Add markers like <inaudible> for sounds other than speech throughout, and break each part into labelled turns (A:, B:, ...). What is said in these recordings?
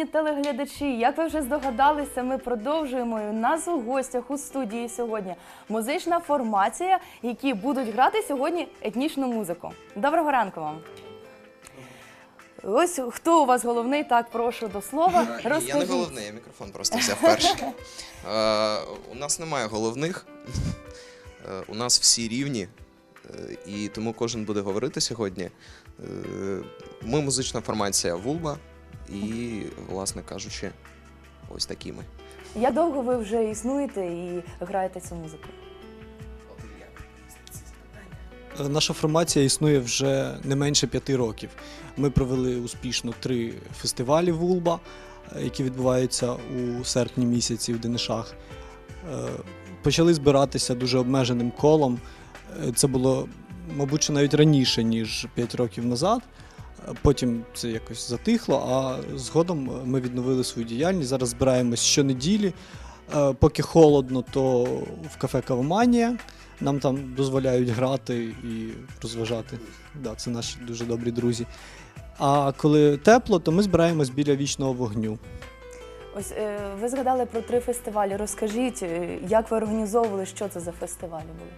A: шановні телеглядачі, як ви вже здогадалися, ми продовжуємо. І У нас у гостях у студії сьогодні музична формація, які будуть грати сьогодні етнічну музику. Доброго ранку вам. Ось хто у вас головний? Так, прошу до слова.
B: Е, Я не
A: Розкажіть.
B: головний, я мікрофон просто взяв перший. <laughs> Е, У нас немає головних. Е, У нас всі рівні, е, і тому кожен буде говорити сьогодні. Ми музична формація Вулба, і, власне кажучи, ось такі ми.
A: Як довго ви вже існуєте і граєте цю музику?
C: Е, Наша формація існує вже не менше п'яти років. Ми провели успішно три фестивалі Вулба, е, які відбуваються у серпні місяці в Денишах. Е, Почали збиратися дуже обмеженим колом. Це було, мабуть, навіть раніше, ніж 5 років назад. Потім це якось затихло, а згодом ми відновили свою діяльність. Зараз збираємось щонеділі. Е, Поки холодно, то в кафе Кавоманія. Нам там дозволяють грати і розважати. Да, це наші дуже добрі друзі. А коли тепло, то ми збираємось біля вічного вогню.
A: Ось е, ви згадали про три фестивалі. Розкажіть, е, як ви організовували, що це за фестивалі були?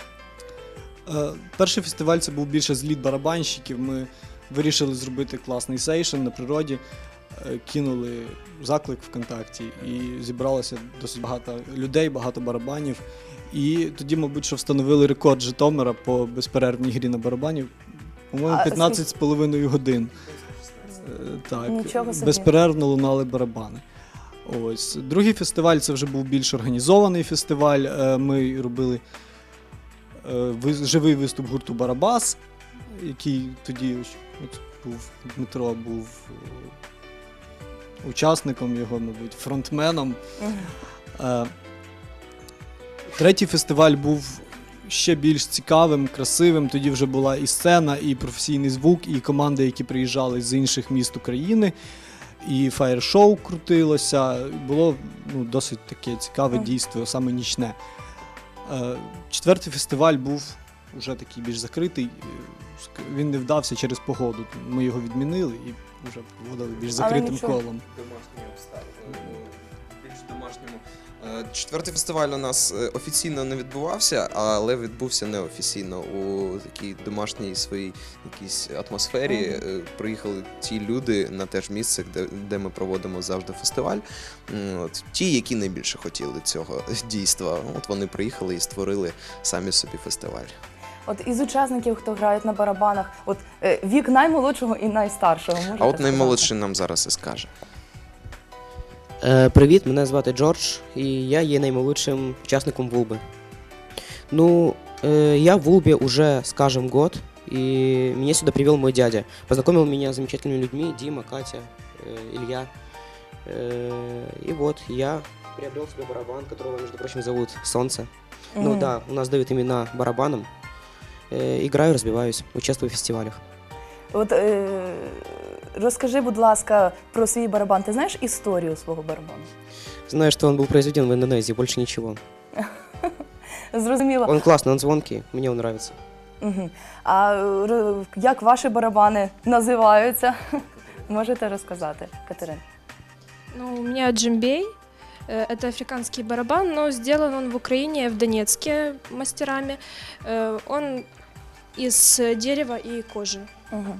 C: Перший фестиваль це був більше зліт барабанщиків. Ми вирішили зробити класний сейшн на природі, е, кинули заклик ВКонтакті і зібралося досить багато людей, багато барабанів. І тоді, мабуть, що встановили рекорд Житомира по безперервній грі на барабанів. По-моєму, 15 з половиною годин. Е, Так,
A: Нічого собі.
C: безперервно лунали барабани. Ось. Другий фестиваль це вже був більш організований фестиваль. Е, Ми робили живий виступ гурту Барабас, який тоді от, був Дмитро був е, учасником його, мабуть, фронтменом. Е, Третій фестиваль був ще більш цікавим, красивим. Тоді вже була і сцена, і професійний звук, і команди, які приїжджали з інших міст України. І фаєр-шоу крутилося. Було ну, досить таке цікаве дійство, саме нічне. Е, Четвертий фестиваль був вже такий більш закритий. Е, Він не вдався через погоду. Ми його відмінили і вже проводили більш закритим
A: нічого.
C: колом.
B: Домашні обставини. Більш домашньому. Е, Четвертий фестиваль у нас е, офіційно не відбувався, але відбувся неофіційно у такій домашній своїй якійсь атмосфері. Е, Приїхали ті люди на те ж місце, де, де ми проводимо завжди фестиваль. От, ті, які найбільше хотіли цього <laughs> дійства. От вони приїхали і створили самі собі фестиваль.
A: От із учасників, хто грають на барабанах, от е, вік наймолодшого і найстаршого. Можете
B: А от
A: сказати?
B: наймолодший нам зараз і скаже.
D: Е, Привіт, мене звати Джордж, і я є наймолодшим учасником Вулби. Ну, э, я в Вулбе уже, скажем, год, и меня сюда привел мой дядя. Познакомил меня с замечательными людьми, Дима, Катя, э, Илья. Э, и вот я приобрел себе барабан, которого, между прочим, зовут Солнце. Ну
A: Мгм.
D: да, у нас дают имена барабанам. Э, играю, разбиваюсь, участвую в фестивалях.
A: От е, розкажи, будь ласка, про свій барабан. Ти знаєш історію свого барабану?
D: Знаю, что он был произведен в Индонезии, больше ничего. <laughs>
A: Зрозуміло.
D: Он классный, он звонкий, мне он нравится.
A: Угу. А е, ро- як ваші барабани називаються? <laughs> Можете розказати, Катерина?
E: Ну, у меня джимбей. Э, Это африканский барабан, но сделан он в Украине, в Донецке мастерами. Э, Он из дерева и кожи.
A: Угу.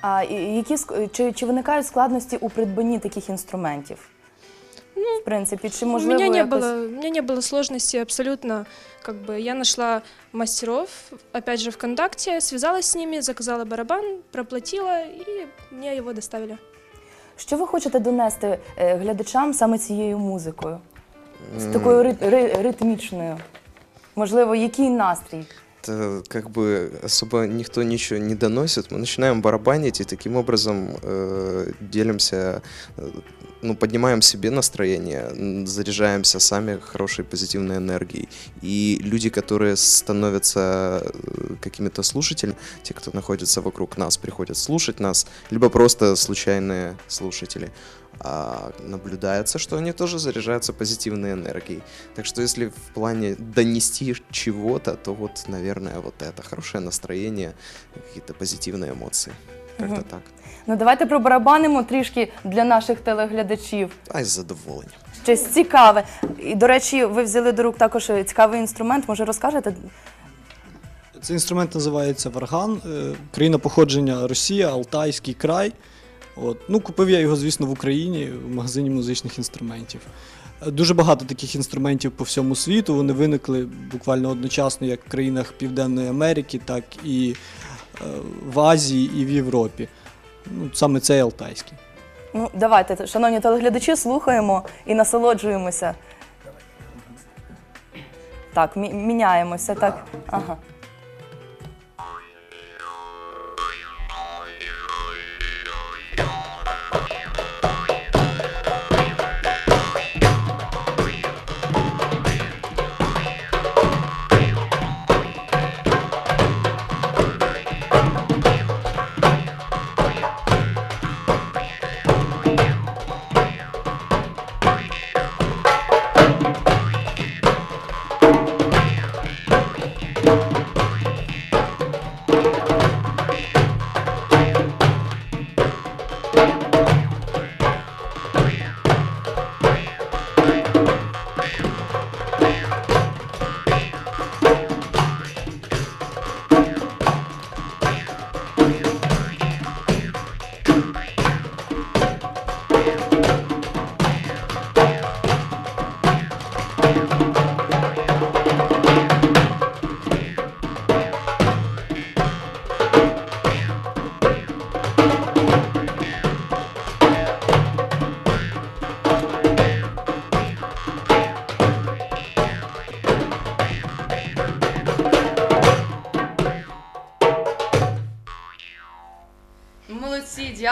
A: А і- які ск- чи, чи виникають складності у придбанні таких інструментів? Ну, в принципі, чи можливо
E: у, меня не
A: якось...
E: было, у меня не было сложности абсолютно. Как бы я нашла мастеров, опять же ВКонтакте, связалась с ними, заказала барабан, проплатила и мне его доставили.
A: Що ви хочете донести е, глядачам саме цією музикою? З
B: М,
A: такою ри- ри- ритмічною? Можливо, який настрій?
B: Это как бы особо никто ничего не доносит. Мы начинаем барабанить и таким образом э, делимся, э, ну, поднимаем себе настроение, м, заряжаемся сами хорошей позитивной энергией. И люди, которые становятся э, какими-то слушателями, те, кто находится вокруг нас, приходят слушать нас, либо просто случайные слушатели, а наблюдается, что они тоже заряжаются позитивной энергией. Так что если в плане донести чего-то, то вот, наверное, вот это хорошее настроение, какие-то позитивные эмоции. Як-то
A: Мгм.
B: так.
A: Ну давайте пробарабанимо трішки для наших телеглядачів.
B: А із задоволенням.
A: Щось цікаве. І, до речі, ви взяли до рук також е, цікавий інструмент. Може, розкажете?
C: Цей інструмент називається варган. Е, Країна походження Росія, Алтайський край. От. Ну, купив я його, звісно, в Україні в магазині музичних інструментів. Дуже багато таких інструментів по всьому світу. Вони виникли буквально одночасно як в країнах Південної Америки, так і е, в Азії і в Європі. Ну, саме цей алтайський.
A: Ну, давайте, шановні телеглядачі, слухаємо і насолоджуємося. Так, мі- міняємося, так. Ага.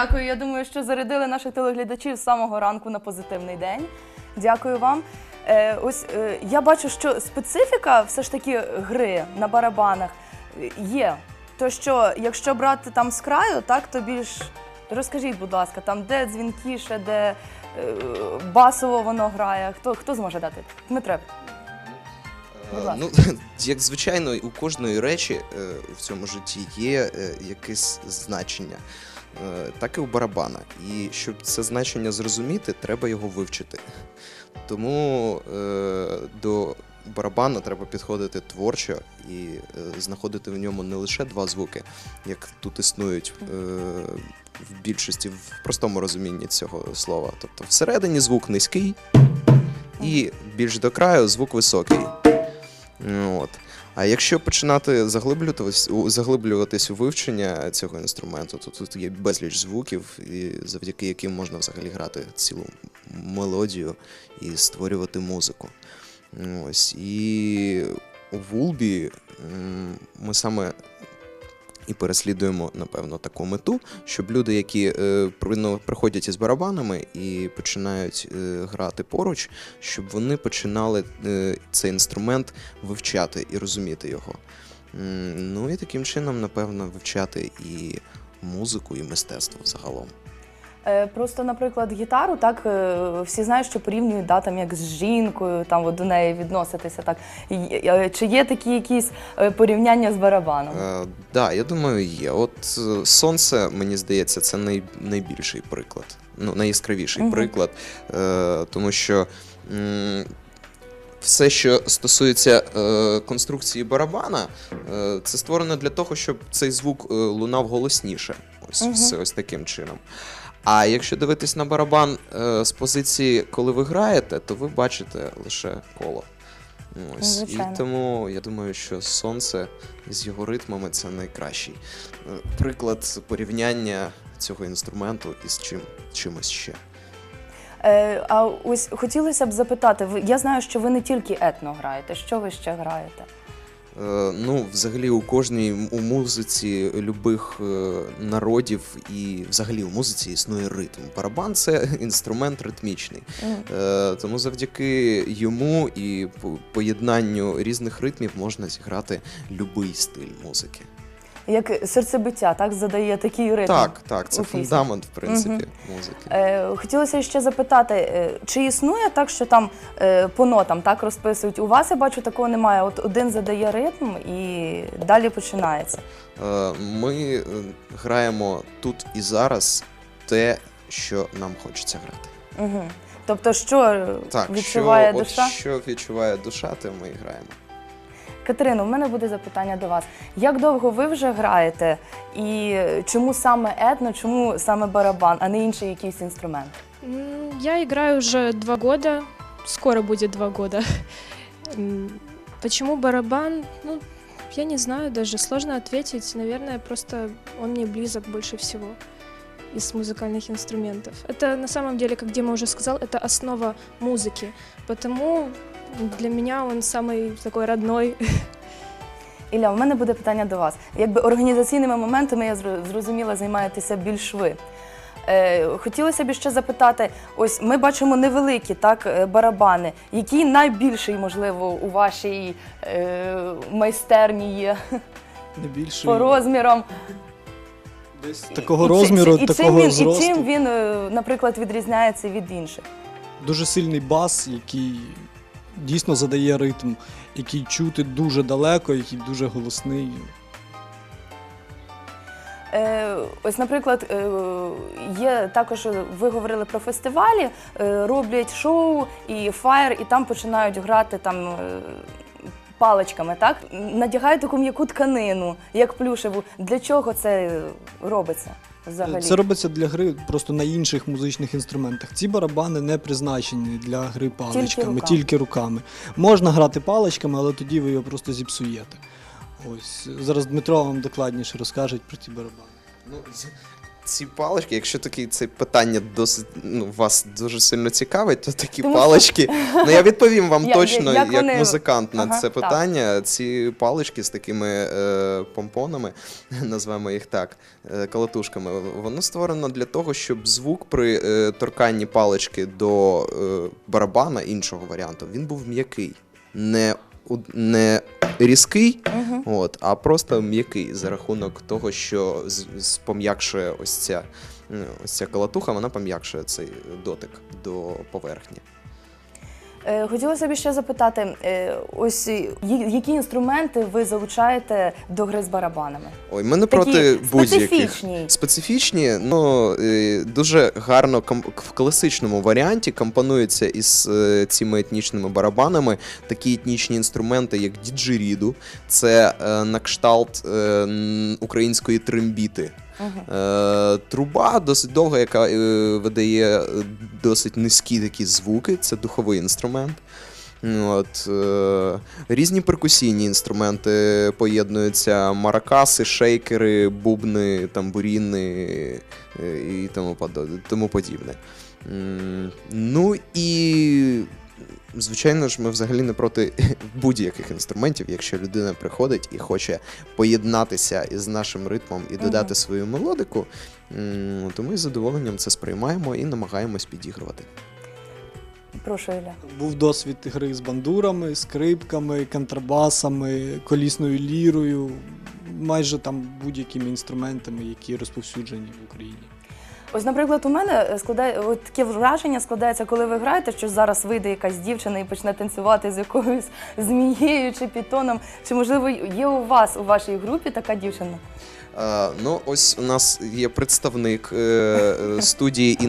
A: Дякую. Я думаю, що зарядили наших телеглядачів з самого ранку на позитивний день. Дякую вам. Е, ось е, я бачу, що специфіка все ж таки гри на барабанах є. То що, якщо брати там з краю, так то більш розкажіть, будь ласка, там де дзвінкіше, де е, басово воно грає. Хто хто зможе дати? Дмитре, Будь ласка.
B: Ну, <laughs> як звичайно, у кожної речі е, в цьому житті є е, якесь значення. Е, Так і у барабана. І щоб це значення зрозуміти, треба його вивчити. Тому е, до барабана треба підходити творчо і е, знаходити в ньому не лише два звуки, як тут існують в більшості, в простому розумінні цього слова. Тобто всередині звук низький і більш до краю звук високий. От. А якщо починати заглиблюватись, заглиблюватись у вивчення цього інструменту, то тут є безліч звуків, і завдяки яким можна взагалі грати цілу мелодію і створювати музику. Ось. І у Вулбі ми саме і переслідуємо, напевно, таку мету, щоб люди, які е, приходять із барабанами і починають е, грати поруч, щоб вони починали е, цей інструмент вивчати і розуміти його. Ну і таким чином, напевно, вивчати і музику, і мистецтво загалом.
A: Е, Просто, наприклад, гітару, так е, всі знають, що порівнюють да, там, як з жінкою, там от, до неї відноситися. Так е, чи є такі якісь порівняння з барабаном?
B: Так, Е, да, я думаю, є. От сонце, мені здається, це най, найбільший приклад, ну, найяскравіший
A: Мгм.
B: приклад, е, тому що. м, Все, що стосується е, конструкції барабана, е, це створено для того, щоб цей звук лунав голосніше. Ось,
A: Мгм.
B: все ось таким чином. А якщо дивитись на барабан е, з позиції, коли ви граєте, то ви бачите лише коло. Ось. І тому я думаю, що сонце з його ритмами це найкращий е, приклад порівняння цього інструменту із чим, чимось ще.
A: Е, а ось хотілося б запитати, ви, я знаю, що ви не тільки етно граєте, що ви ще граєте?
B: Е, ну, взагалі, у кожній у музиці любих е, народів і взагалі у музиці існує ритм. Барабан це <laughs> інструмент ритмічний. Е, тому завдяки йому і поєднанню різних ритмів можна зіграти будь-який стиль музики.
A: Як серцебиття, так задає такий ритм.
B: Так, так, це
A: у пісні.
B: фундамент, в принципі, музики.
A: Е, хотілося ще запитати, е, чи існує так, що там е, по нотам так розписують? У вас я бачу, такого немає. От один задає ритм і далі починається.
B: Е, Ми е, граємо тут і зараз те, що нам хочеться грати.
A: Угу. Тобто, що е,
B: Так,
A: відчуває
B: що,
A: душа?
B: От, що відчуває душа, те ми і граємо.
A: Катерино, в мене буде запитання до вас. Як довго ви вже граєте? І чому саме етно, чому саме барабан, а не інший якийсь інструмент?
E: М, Я играю уже два года, скоро будет два года. М, Почему барабан? Ну, я не знаю даже, сложно ответить. Наверное, просто он мне близок больше всего из музыкальных инструментов. Это на самом деле, как Дима уже сказал, это основа музыки. Потому для меня он самый такой родной.
A: Ілля, у мене буде питання до вас. Якби організаційними моментами я зрозуміла, займаєтеся більш ви. Е, хотілося б ще запитати: ось ми бачимо невеликі так е, барабани. Який найбільший, можливо, у вашій е, майстерні є
C: Не більше
A: по розмірам?
C: десь такого
A: І
C: розміру,
A: і, чим
C: такого
A: він,
C: зросту.
A: І чим він, е, наприклад, відрізняється від інших?
C: Дуже сильний бас, який дійсно задає ритм, який чути дуже далеко, який дуже голосний.
A: Е, ось, наприклад, е, є також, е, ви говорили про фестивалі, е, роблять шоу і фаєр, і там починають грати там. е, Паличками, так? Надягають таку м'яку тканину, як плюшеву. Для чого це робиться взагалі?
C: Це робиться для гри просто на інших музичних інструментах. Ці барабани не призначені для гри паличками,
A: тільки,
C: тільки руками. Можна грати паличками, але тоді ви його просто зіпсуєте. Ось зараз Дмитро вам докладніше розкаже про ці барабани.
B: Ну, ці- палички, якщо такі це питання досить ну, вас дуже сильно цікавить, то такі
A: Тому що-
B: палички. <laughs> Ну я відповім вам
A: Я-
B: точно,
A: як
B: як,
A: вони-
B: музикант на
A: Ага,
B: це
A: так.
B: питання. Ці палички з такими е, помпонами, <laughs> назвемо їх так, е, калатушками, воно створено для того, щоб звук при е, торканні палички до е, барабана іншого варіанту він був м'який. Не, не різкий,
A: угу.
B: От, а просто м'який за рахунок того, що з, з- пом'якшує ось ця, ось ця колотуха, вона пом'якшує цей дотик до поверхні.
A: Е, Хотілося б ще запитати: е, ось які інструменти ви залучаєте до гри з барабанами?
B: Ой, ми не проти будь-яких.
A: специфічні.
B: Специфічні, ну е, дуже гарно в класичному варіанті компонуються із цими етнічними барабанами такі етнічні інструменти, як діджеріду, це на кшталт української трембіти. Е, труба досить довга, яка е, видає е, досить низькі такі звуки, це духовий інструмент. От, е, різні перкусійні інструменти поєднуються: маракаси, шейкери, бубни, тамбуріни і тому, подібне. Ну і. Звичайно ж, ми взагалі не проти <laughs> будь-яких інструментів, якщо людина приходить і хоче поєднатися із нашим ритмом і додати свою мелодику, то ми з задоволенням це сприймаємо і намагаємось підігрувати.
A: Прошу Ілля.
C: Був досвід гри з бандурами, скрипками, контрабасами, колісною лірою, майже там будь-якими інструментами, які розповсюджені в Україні.
A: Ось, наприклад, у мене складає от таке враження складається, коли ви граєте, що зараз вийде якась дівчина і почне танцювати з якоюсь <laughs> змією чи пітоном. Чи можливо є у вас у вашій групі така дівчина?
B: Е, ну, ось у нас є представник е, е, студії е,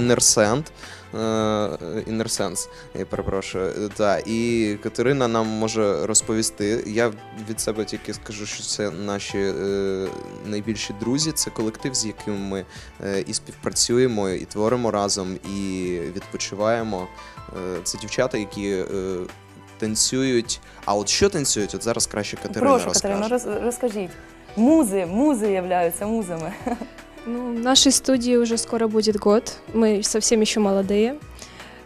B: Inner Sense, я перепрошую. Е, Та, і Катерина нам може розповісти. Я від себе тільки скажу, що це наші е, найбільші друзі, це колектив, з яким ми е, і співпрацюємо, і творимо разом, і відпочиваємо. Е, це дівчата, які. е, Танцюють, а от що танцюють? От зараз краще Катерина
A: Прошу,
B: розкаже.
A: Катерино, роз, розкажіть. Музи, музи являються музами. <laughs>
E: Ну, нашей студии уже скоро будет год. Мы совсем еще молодые.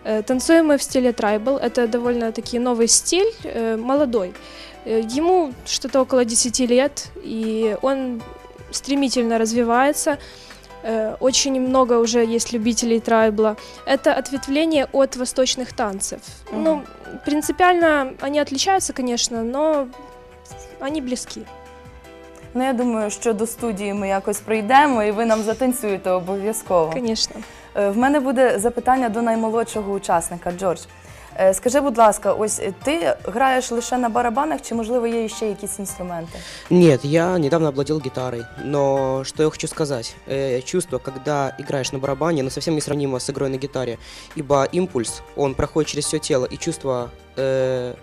E: Э, Танцуем мы в стиле трайбл. Это довольно-таки новый стиль, э, молодой. Э, Ему что-то около 10 лет, и он стремительно развивается. Очень много уже есть любителей трайбла. Это ответвление от восточных танцев. Ну, принципиально они отличаются, конечно, но они близки.
A: Ну я думаю, що до студії ми якось прийдемо і ви нам затанцюєте обов'язково.
E: Звісно.
A: Е, В мене буде запитання до наймолодшого учасника Джордж. Е, Скажи, будь ласка, ось е, ти граєш лише на барабанах, чи можливо є ще якісь інструменти?
D: Нет, я недавно овладел гитарой, но что я хочу сказать? Э, чувство, когда играешь на барабане, оно совсем несравнимо с игрой на гитаре, ибо импульс, он проходит через все тело, и чувство, э,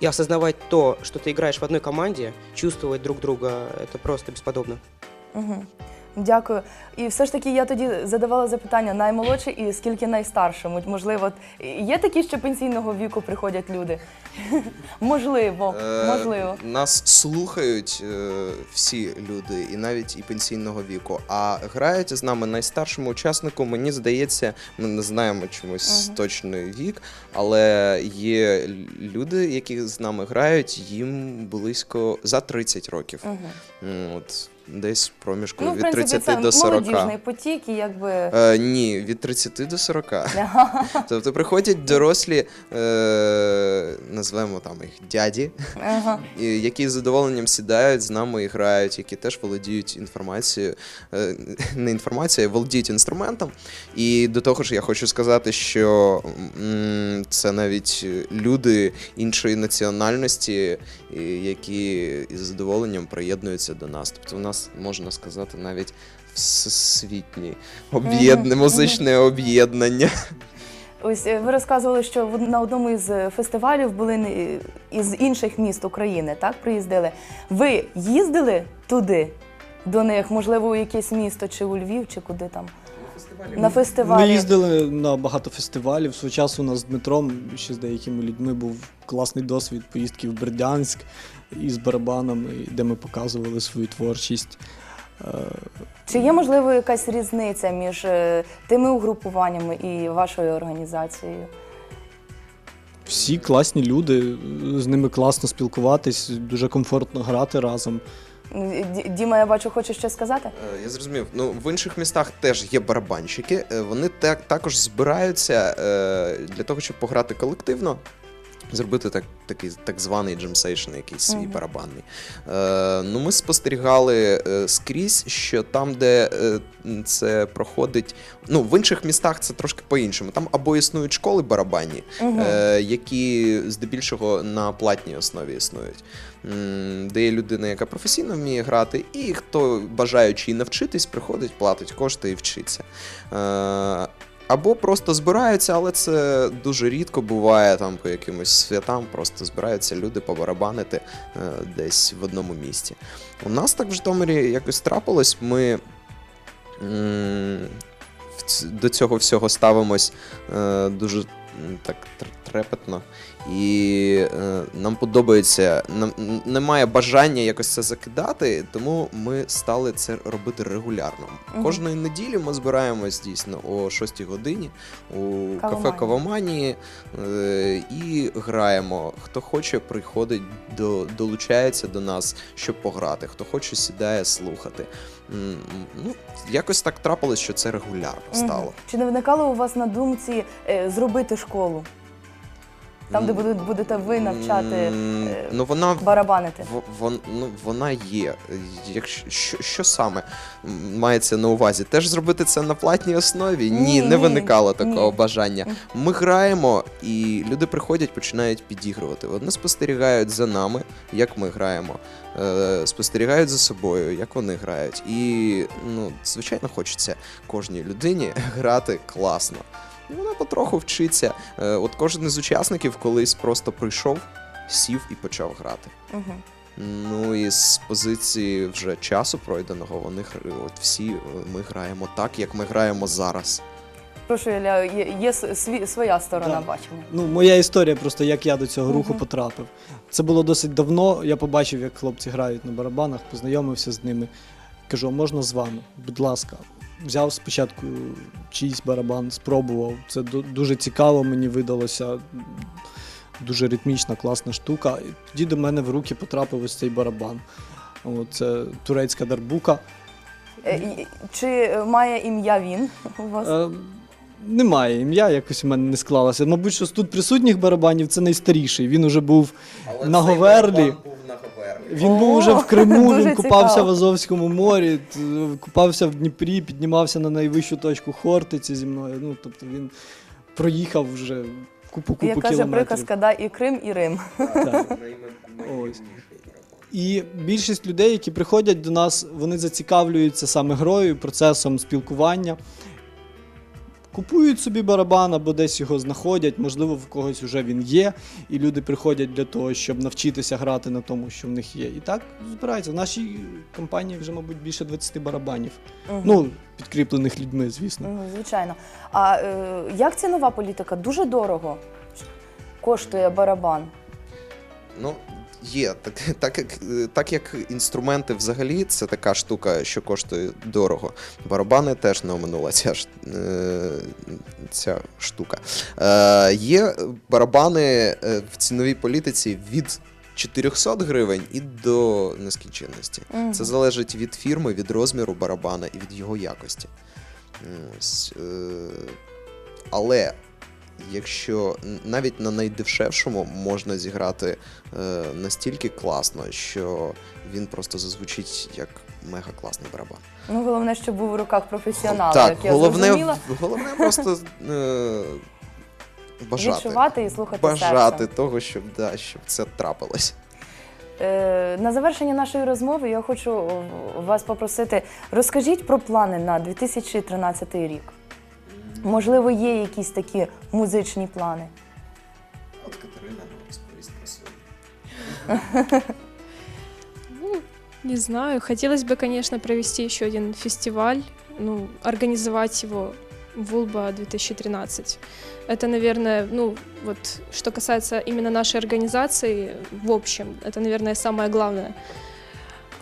D: и осознавать то, что ты играешь в одной команде, чувствовать друг друга, это просто бесподобно.
A: Угу. Дякую. І все ж таки я тоді задавала запитання наймолодший і скільки найстаршому. Можливо, є такі, що пенсійного віку приходять люди? <laughs> Можливо,
B: Е,
A: можливо.
B: Нас слухають е, всі люди, і навіть і пенсійного віку. А грають з нами найстаршому учаснику, мені здається, ми не знаємо чомусь
A: Мгм.
B: точний вік, але є люди, які з нами грають, їм близько за 30 років.
A: Угу.
B: М, От десь в проміжку
A: Ну,
B: від 30
A: це
B: до 40.
A: молодіжний потік, і якби.
B: Е, ні, від 30 до 40. Тобто приходять дорослі, е, назвемо там їх дяді,
A: Ага.
B: які з задоволенням сідають з нами і грають, які теж володіють інформацією, е, не інформацією, а володіють інструментом. І до того ж, я хочу сказати, що це навіть люди іншої національності, які із задоволенням приєднуються до нас. Тобто, у нас можна сказати навіть всесвітні об'єднання, музичне об'єднання.
A: Ось е, ви розказували, що в- на одному із е, фестивалів були не- із інших міст України, так? Приїздили. Ви їздили туди, до них, можливо, у якесь місто, чи у Львів, чи куди там? На фестивалі.
C: Ми їздили на багато фестивалів. Свого часу у нас з Дмитром, ще з деякими людьми, був класний досвід поїздки в Бердянськ із барабанами, де ми показували свою творчість. Е,
A: Чи є можливо якась різниця між е, тими угрупуваннями і вашою організацією?
C: Всі класні люди, з ними класно спілкуватись, дуже комфортно грати разом.
A: Діма, я бачу, хочеш щось сказати?
B: Е, Я зрозумів. Ну в інших містах теж є барабанщики. е, Вони так також збираються е, для того, щоб пограти колективно. Зробити так, такий так званий джемсейшн, якийсь свій
A: Мгм.
B: барабанний. Е, ну, ми спостерігали е, скрізь, що там, де е, це проходить. Ну, в інших містах це трошки по-іншому. Там або існують школи барабанні,
A: Мгм.
B: е, які здебільшого на платній основі існують. Де є людина, яка професійно вміє грати, і хто бажаючи навчитись, приходить, платить кошти і вчиться. Або просто збираються, але це дуже рідко буває там по якимось святам, просто збираються люди побарабанити е, десь в одному місці. У нас так в Житомирі якось трапилось. Ми м, до цього всього ставимось е, дуже так трепетно. І е, нам подобається, нам немає бажання якось це закидати, тому ми стали це робити регулярно.
A: Мгм.
B: Кожної неділі ми збираємось дійсно о 6 годині у кафе. Кавоманії е, і граємо. Хто хоче, приходить до долучається до нас, щоб пограти. Хто хоче, сідає слухати. Ну, якось так трапилось, що це регулярно стало.
A: Чи не виникало у вас на думці е, зробити школу? Там, де
B: М,
A: будете, будете ви навчати
B: м,
A: е,
B: Ну, вона
A: барабанити?
B: В- Вон, ну, вона є. Якщо що, що саме м, мається на увазі? Теж зробити це на платній основі? Ні,
A: Ні,
B: не
A: ні,
B: виникало такого
A: ні.
B: бажання. Ми граємо, і люди приходять, починають підігрувати. Вони спостерігають за нами, як ми граємо, е, спостерігають за собою, як вони грають. І ну, звичайно, хочеться кожній людині <laughs> грати класно. І вона потроху вчиться. Е, От кожен із учасників колись просто прийшов, сів і почав грати.
A: Угу.
B: Ну і з позиції вже часу пройденого, вони от всі е, ми граємо так, як ми граємо зараз.
A: Прошу, Ілля, є, є сві- своя сторона
C: Да.
A: бачення.
C: Ну, моя історія просто, як я до цього руху потрапив. Це було досить давно. Я побачив, як хлопці грають на барабанах, познайомився з ними. Кажу, можна з вами? Будь ласка. Взяв спочатку чийсь барабан, спробував. Це дуже цікаво, мені видалося. Дуже ритмічна, класна штука. І тоді до мене в руки потрапив ось цей барабан. О, Це турецька дарбука.
A: Е, Чи має ім'я він у вас?
C: Е, немає ім'я, якось у мене не склалося. Мабуть, що з тут присутніх барабанів це найстаріший. Він уже був На цей Говерлі. барабан
B: був
C: Він був уже в <laughs> Криму,
A: дуже
C: він купався
A: цікаво.
C: в Азовському морі, т- купався в Дніпрі, піднімався на найвищу точку Хортиці зі мною. Ну, тобто він проїхав вже купу-купу
A: Як каже
C: кілометрів.
A: приказка, да, і Крим, і Рим.
C: Так. Ось. І більшість людей, які приходять до нас, вони зацікавлюються саме грою, процесом спілкування. Купують собі барабан або десь його знаходять, можливо, в когось вже він є, і люди приходять для того, щоб навчитися грати на тому, що в них є. І так збираються. В нашій компанії вже, мабуть, більше 20 барабанів.
A: Мгм.
C: Ну, підкріплених людьми, звісно.
A: Ну, звичайно. А е, як цінова політика? Дуже дорого коштує барабан.
B: Ну, є. Так, так, як, так як інструменти взагалі це така штука, що коштує дорого. Барабани теж не оминула ця, е, ця штука. Е, є барабани е, в ціновій політиці від 400 гривень і до нескінченності. Це залежить від фірми, від розміру барабана і від його якості. Ось, е, але якщо навіть на найдешевшому можна зіграти е, настільки класно, що він просто зазвучить як мега класний барабан.
A: Ну, головне, щоб був у руках професіонала,
B: так,
A: як я
B: головне,
A: зрозуміла.
B: головне просто е, бажати.
A: Відчувати і слухати
B: Бажати
A: серцем.
B: того, щоб, да, щоб це трапилось.
A: Е, на завершення нашої розмови я хочу вас попросити, розкажіть про плани на 2013 рік. Можливо, є якісь такі музичні плани.
B: От Катерина розповість про свої. <laughs>
E: Ну, не знаю. Хотелось бы, конечно, провести еще один фестиваль, ну, организовать его Вулба 2013. Это, наверное, ну, вот, что касается именно нашей организации в общем, это, наверное, самое главное.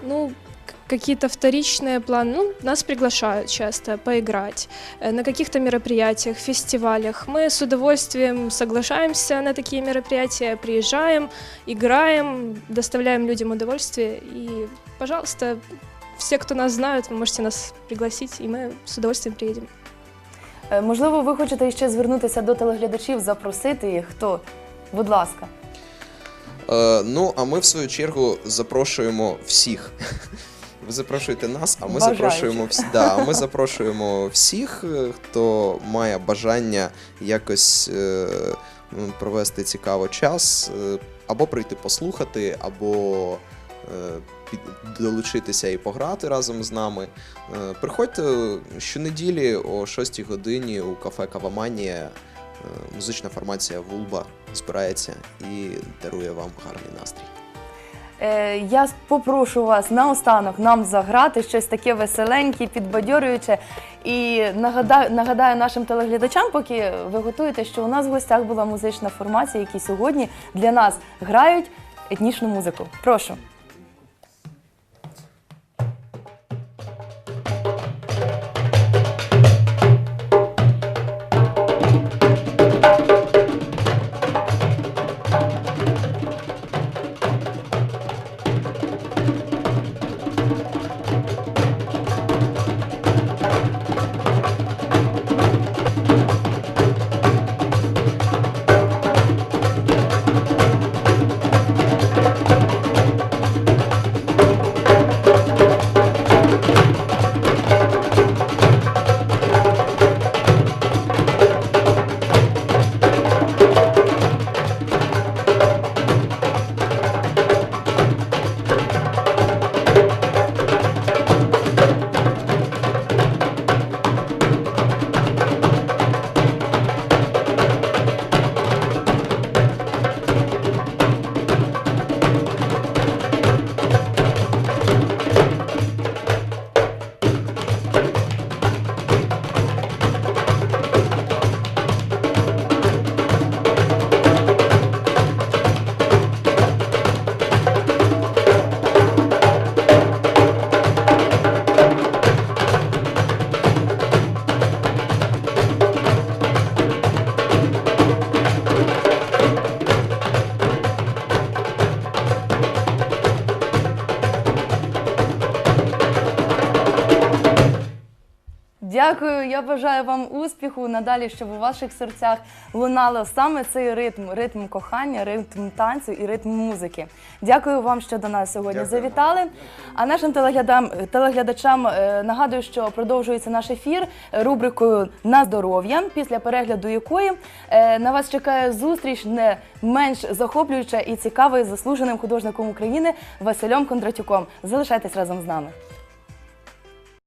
E: Ну, к- какие-то вторичные планы, ну, нас приглашают часто поиграть э, на каких-то мероприятиях, фестивалях. Мы с удовольствием соглашаемся на такие мероприятия, приезжаем, играем, доставляем людям удовольствие. И, пожалуйста, все, кто нас знают, вы можете нас пригласить, и мы с удовольствием приедем.
A: Е, Можливо, ви хочете ще звернутися до телеглядачів, запросити їх. Хто? Будь ласка.
B: Е, ну, а ми в свою чергу запрошуємо всіх. ви запрошуєте нас, а ми
A: Бажаючих.
B: запрошуємо всі. Да, а ми запрошуємо всіх, е, хто має бажання якось е, провести цікаво час, е, або прийти послухати, або е, під- долучитися і пограти разом з нами. Е, Приходьте щонеділі о 6 годині у кафе Каваманія. Е, Музична формація Вулба збирається і дарує вам гарний настрій.
A: Е, Я попрошу вас наостанок нам заграти щось таке веселеньке, підбадьорююче. І нагадаю, нагадаю нашим телеглядачам, поки ви готуєте, що у нас в гостях була музична формація, які сьогодні для нас грають етнічну музику. Прошу. Я бажаю вам успіху надалі, щоб у ваших серцях лунало саме цей ритм, ритм кохання, ритм танцю і ритм музики. Дякую вам, що до нас сьогодні
B: Дякую.
A: завітали. А нашим телеглядам, телеглядачам е, нагадую, що продовжується наш ефір рубрикою на здоров'я, після перегляду якої е, на вас чекає зустріч не менш захоплююча і цікава із заслуженим художником України Василем Кондратюком. Залишайтесь разом з нами.